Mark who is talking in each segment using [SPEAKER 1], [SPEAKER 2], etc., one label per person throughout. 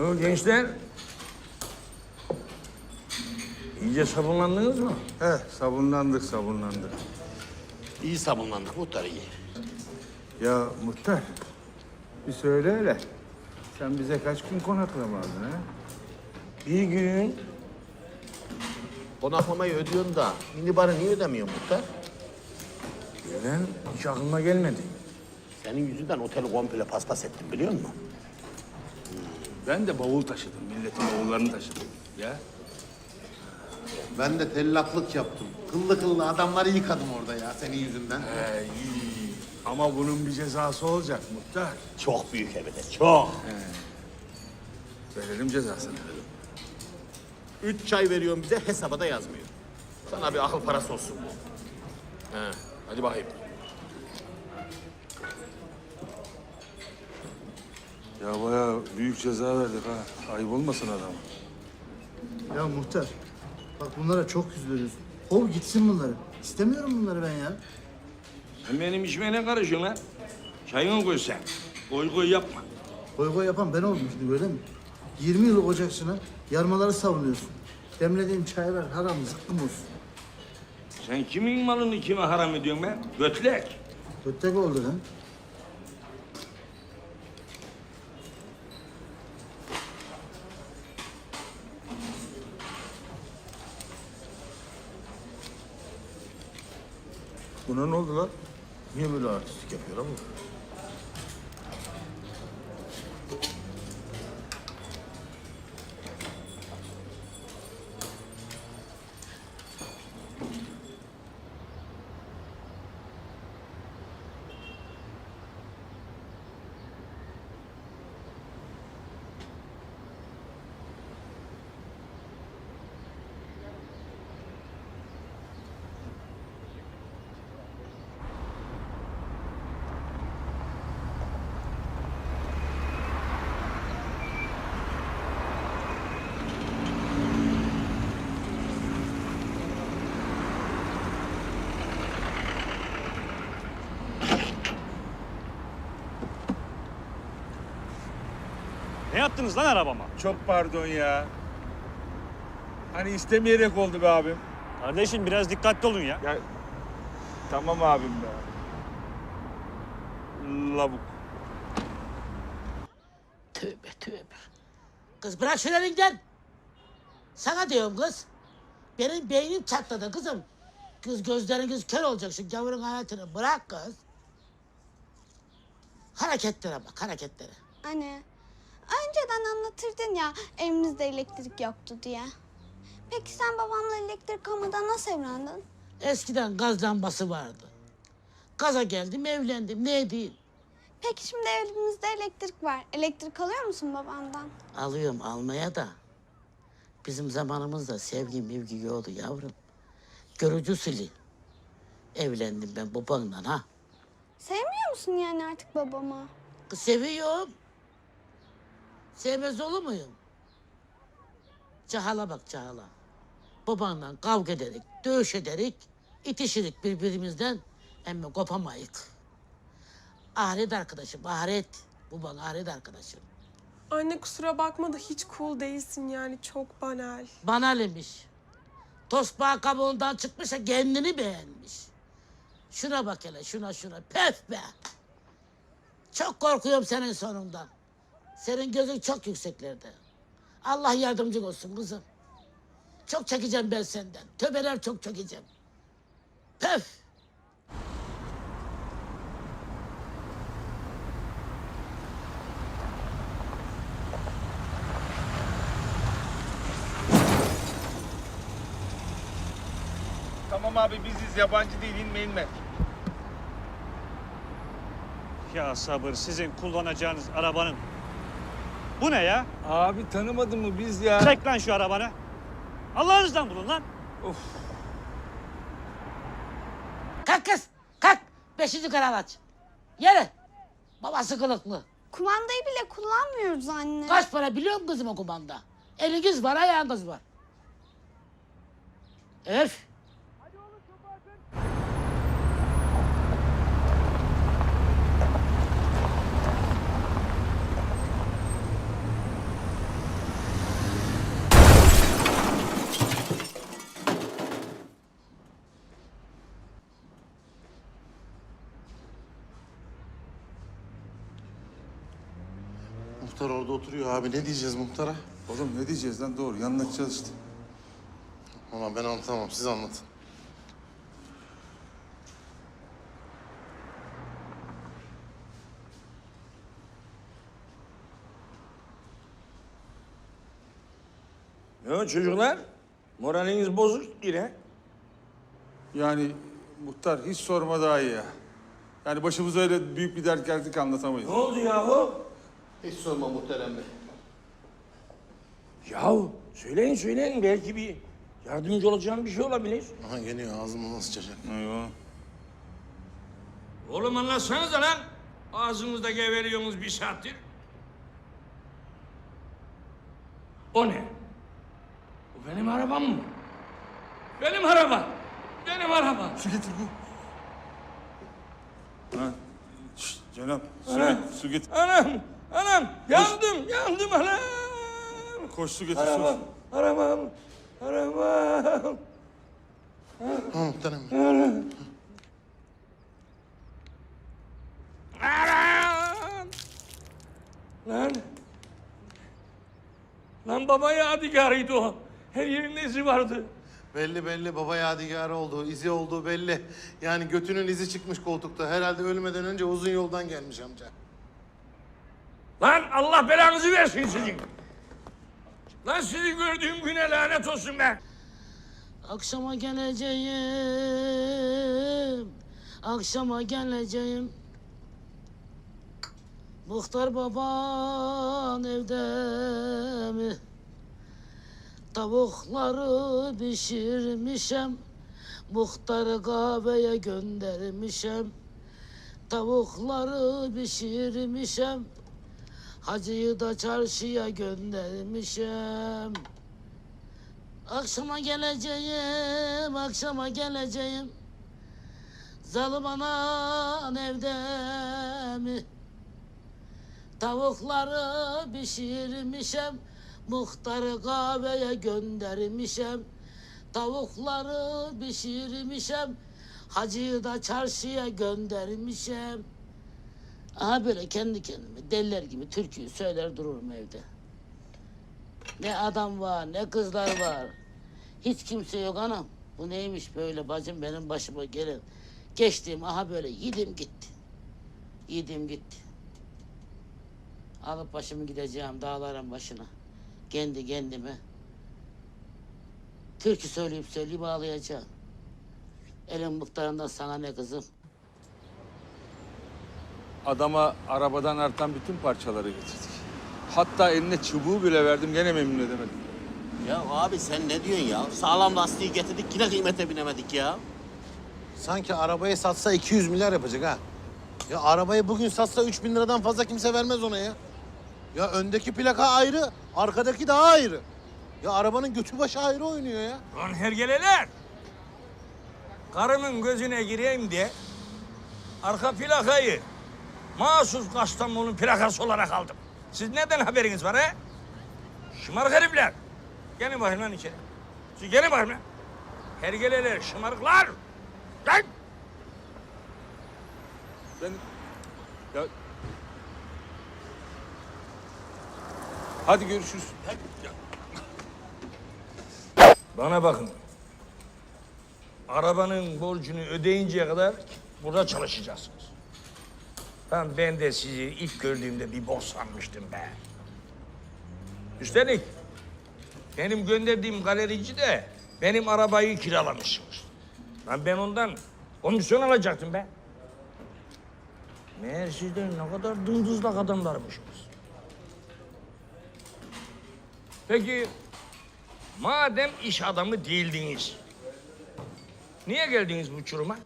[SPEAKER 1] O gençler. İyice sabunlandınız mı?
[SPEAKER 2] He, sabunlandık, sabunlandık.
[SPEAKER 3] İyi sabunlandık muhtar iyi.
[SPEAKER 2] Ya muhtar, bir söyle hele. Sen bize kaç gün konaklama aldın ha?
[SPEAKER 1] Bir gün
[SPEAKER 3] Konaklamayı ödüyorsun da minibarı niye ödemiyorsun muhtar?
[SPEAKER 1] birden hiç aklıma gelmedi.
[SPEAKER 3] Senin yüzünden oteli komple paspas ettim biliyor musun?
[SPEAKER 1] Ben de bavul taşıdım. Milletin bavullarını taşıdım. Ya.
[SPEAKER 4] Ben de tellaklık yaptım. Kıllı kıllı adamları yıkadım orada ya senin yüzünden.
[SPEAKER 1] İyi. Ama bunun bir cezası olacak muhtar.
[SPEAKER 3] Çok büyük hem de çok.
[SPEAKER 1] Verelim cezasını.
[SPEAKER 3] Üç çay veriyorum bize hesaba da yazmıyor. Sana bir akıl parası olsun bu. He, hadi bakayım.
[SPEAKER 2] Ya bayağı büyük ceza verdik ha. Ayıp olmasın adama.
[SPEAKER 5] Ya muhtar, bak bunlara çok üzülürüz. Kov gitsin bunları. İstemiyorum bunları ben ya.
[SPEAKER 1] Sen benim içmeye ne karışıyorsun lan? Çayını koy sen. Koy koy yapma.
[SPEAKER 5] Koy koy yapan ben oldum şimdi öyle mi? 20 yıllık ocakçına yarmaları savunuyorsun. Demlediğin çaylar haram zıkkım olsun.
[SPEAKER 1] Sen kimin malını kime haram ediyorsun be? Götlek.
[SPEAKER 5] Köttek oldu lan.
[SPEAKER 2] Buna ne oldu lan?
[SPEAKER 3] Niye böyle artistlik yapıyor ama?
[SPEAKER 6] Ne yaptınız lan arabama?
[SPEAKER 2] Çok pardon ya. Hani istemeyerek oldu be abim.
[SPEAKER 6] Kardeşim biraz dikkatli olun ya.
[SPEAKER 2] Ya tamam abim be. Lavuk.
[SPEAKER 7] Tövbe tövbe. Kız bırak şunu elinden. Sana diyorum kız. Benim beynim çatladı kızım. Kız gözleriniz kör olacak şu gavurun hayatını. Bırak kız. Hareketlere bak hareketlere.
[SPEAKER 8] Anne, önceden anlatırdın ya evimizde elektrik yoktu diye. Peki sen babamla elektrik olmadan nasıl evlendin?
[SPEAKER 7] Eskiden gaz lambası vardı. Gaza geldim evlendim ne edeyim.
[SPEAKER 8] Peki şimdi evimizde elektrik var. Elektrik alıyor musun babamdan?
[SPEAKER 7] Alıyorum almaya da. Bizim zamanımızda sevgi mevgi yoktu yavrum. Görücü sili. Evlendim ben babanla ha.
[SPEAKER 8] Sevmiyor musun yani artık babamı?
[SPEAKER 7] Seviyorum. Sevmez olur muyum? Cahala bak cahala. Babanla kavga ederek, dövüş ederek, itişirik birbirimizden ama kopamayık. Ahiret arkadaşım, ahiret. Bu bana ahiret arkadaşım.
[SPEAKER 9] Anne kusura bakma da hiç cool değilsin yani çok banal.
[SPEAKER 7] Banalemiş. Tosbağa kabuğundan çıkmış da kendini beğenmiş. Şuna bak hele, şuna şuna. Pef be! Çok korkuyorum senin sonundan. Senin gözün çok yükseklerde. Allah yardımcın olsun kızım. Çok çekeceğim ben senden. Töbeler çok çekeceğim. Pef!
[SPEAKER 2] Tamam abi biziz yabancı değil inme inme.
[SPEAKER 6] Ya sabır sizin kullanacağınız arabanın. Bu ne ya?
[SPEAKER 2] Abi tanımadın mı biz ya?
[SPEAKER 6] Çek lan şu arabanı. Allah'ınızdan bulun lan.
[SPEAKER 7] Kalk kız! Kalk! Beşinci kanal aç. Yere! Babası kılıklı.
[SPEAKER 8] Kumandayı bile kullanmıyoruz anne.
[SPEAKER 7] Kaç para biliyor musun kızım o kumanda? Eliniz var, ayağınız var. Öf!
[SPEAKER 4] Muhtar orada oturuyor abi. Ne diyeceğiz muhtara?
[SPEAKER 2] Oğlum ne diyeceğiz lan doğru anlatacağız işte.
[SPEAKER 4] Ama ben anlatamam. Siz anlatın.
[SPEAKER 1] Ne o çocuklar? Moraliniz bozuk yine.
[SPEAKER 2] Yani muhtar hiç sorma daha iyi ya. Yani başımıza öyle büyük bir dert geldik anlatamayız.
[SPEAKER 1] Ne oldu yahu?
[SPEAKER 4] Hiç sorma muhterem bey.
[SPEAKER 1] Yahu söyleyin söyleyin belki bir yardımcı olacağım bir şey olabilir.
[SPEAKER 4] Aha geliyor ağzımı nasıl sıçacak.
[SPEAKER 2] Eyvah.
[SPEAKER 1] Oğlum anlatsanıza lan. Ağzınızda geveliyorsunuz bir saattir. O ne? Bu benim arabam mı? Benim arabam. Benim arabam.
[SPEAKER 2] Su getir bu. Ha. Şşt, Cenap su, su getir.
[SPEAKER 1] Anam, anam. Yandım, yandım anam.
[SPEAKER 2] Koş su getir
[SPEAKER 1] Arabam,
[SPEAKER 2] su.
[SPEAKER 1] arabam, arabam.
[SPEAKER 4] Ha muhterem bey.
[SPEAKER 1] Anam! Lan. Lan baba yadigarıydı o. Her yerinde izi vardı.
[SPEAKER 4] Belli belli baba yadigarı olduğu, izi olduğu belli. Yani götünün izi çıkmış koltukta. Herhalde ölmeden önce uzun yoldan gelmiş amca.
[SPEAKER 1] Lan Allah belanızı versin sizin. Lan sizi gördüğüm güne lanet olsun be.
[SPEAKER 7] Akşama geleceğim. Akşama geleceğim. Muhtar baban evde mi? Tavukları pişirmişem. Muhtarı kahveye göndermişem. Tavukları pişirmişem. Hacıyı da çarşıya göndermişem. Akşama geleceğim, akşama geleceğim. Zalim anan evde mi? Tavukları pişirmişem. Muhtarı kahveye göndermişem. Tavukları pişirmişem. Hacıyı da çarşıya göndermişem. Aha böyle kendi kendime deliler gibi türküyü söyler dururum evde. Ne adam var, ne kızlar var. Hiç kimse yok anam. Bu neymiş böyle bacım benim başıma gelen. Geçtiğim aha böyle yedim gitti. Yedim gitti. Alıp başımı gideceğim dağların başına. Kendi kendime. Türkü söyleyip söyleyip ağlayacağım. Elin muhtarından sana ne kızım?
[SPEAKER 2] Adama arabadan artan bütün parçaları getirdik. Hatta eline çubuğu bile verdim gene memnun edemedim.
[SPEAKER 3] Ya abi sen ne diyorsun ya? Sağlam lastiği getirdik yine kıymete binemedik ya.
[SPEAKER 4] Sanki arabayı satsa 200 milyar yapacak ha. Ya arabayı bugün satsa 3000 liradan fazla kimse vermez ona ya. Ya öndeki plaka ayrı, arkadaki daha ayrı. Ya arabanın götü başı ayrı oynuyor ya.
[SPEAKER 1] Lan hergeleler. Karımın gözüne gireyim diye arka plakayı mahsus Kastamonu'nun plakası olarak aldım. Siz neden haberiniz var he? Şımarık herifler. Gelin bakayım lan içeri. Siz gelin bakayım lan. Hergeleler, şımarıklar. Lan!
[SPEAKER 2] Ben... Ya... Hadi görüşürüz.
[SPEAKER 1] Bana bakın. Arabanın borcunu ödeyinceye kadar burada çalışacaksınız. Ben, ben de sizi ilk gördüğümde bir boş sanmıştım be. Üstelik benim gönderdiğim galerici de benim arabayı kiralamışsınız. Lan ben ondan komisyon alacaktım be. Meğer sizler ne kadar dımdızlak adamlarmışsınız. Peki Madem iş adamı değildiniz. Niye geldiniz bu çuruma?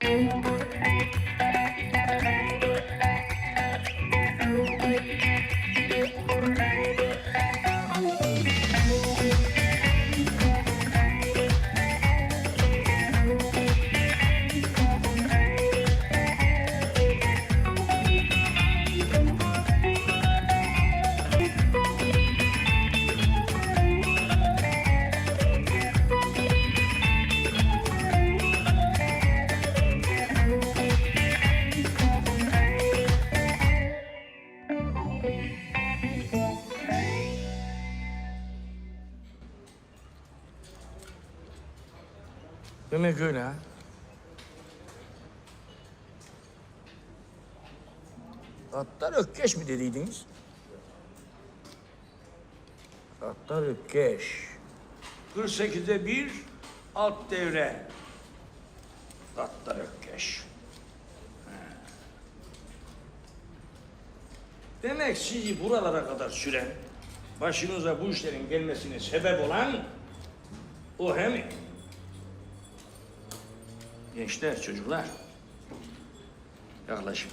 [SPEAKER 1] Demek öyle ha. Attar Ökkeş mi dediydiniz? Attar Ökkeş. 48'e bir alt devre. Attar Ökkeş. Demek sizi buralara kadar süren, başınıza bu işlerin gelmesine sebep olan o he mi? Gençler, çocuklar. Yaklaşın.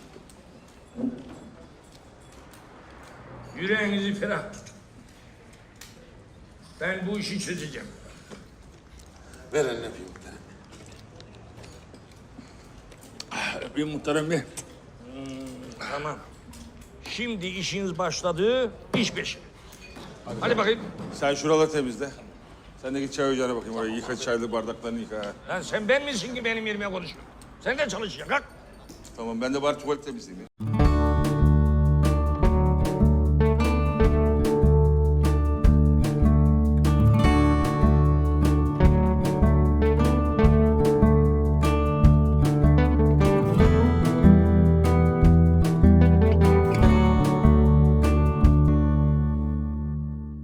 [SPEAKER 1] Yüreğinizi ferah tutun. Ben bu işi çözeceğim.
[SPEAKER 4] Ver öpeyim bir tane.
[SPEAKER 1] Bir muhterem bir. Hmm, tamam. Şimdi işiniz başladı, iş peşi. Hadi, bakayım.
[SPEAKER 2] Sen şuraları temizle. Sen de git çay ocağına bakayım oraya. Yıka çaylı bardaklarını yıka.
[SPEAKER 1] Lan sen ben misin ki benim yerime konuşuyorsun? Sen de çalışacaksın, kalk.
[SPEAKER 2] Tamam ben de bari tuvalet temizleyeyim. ya.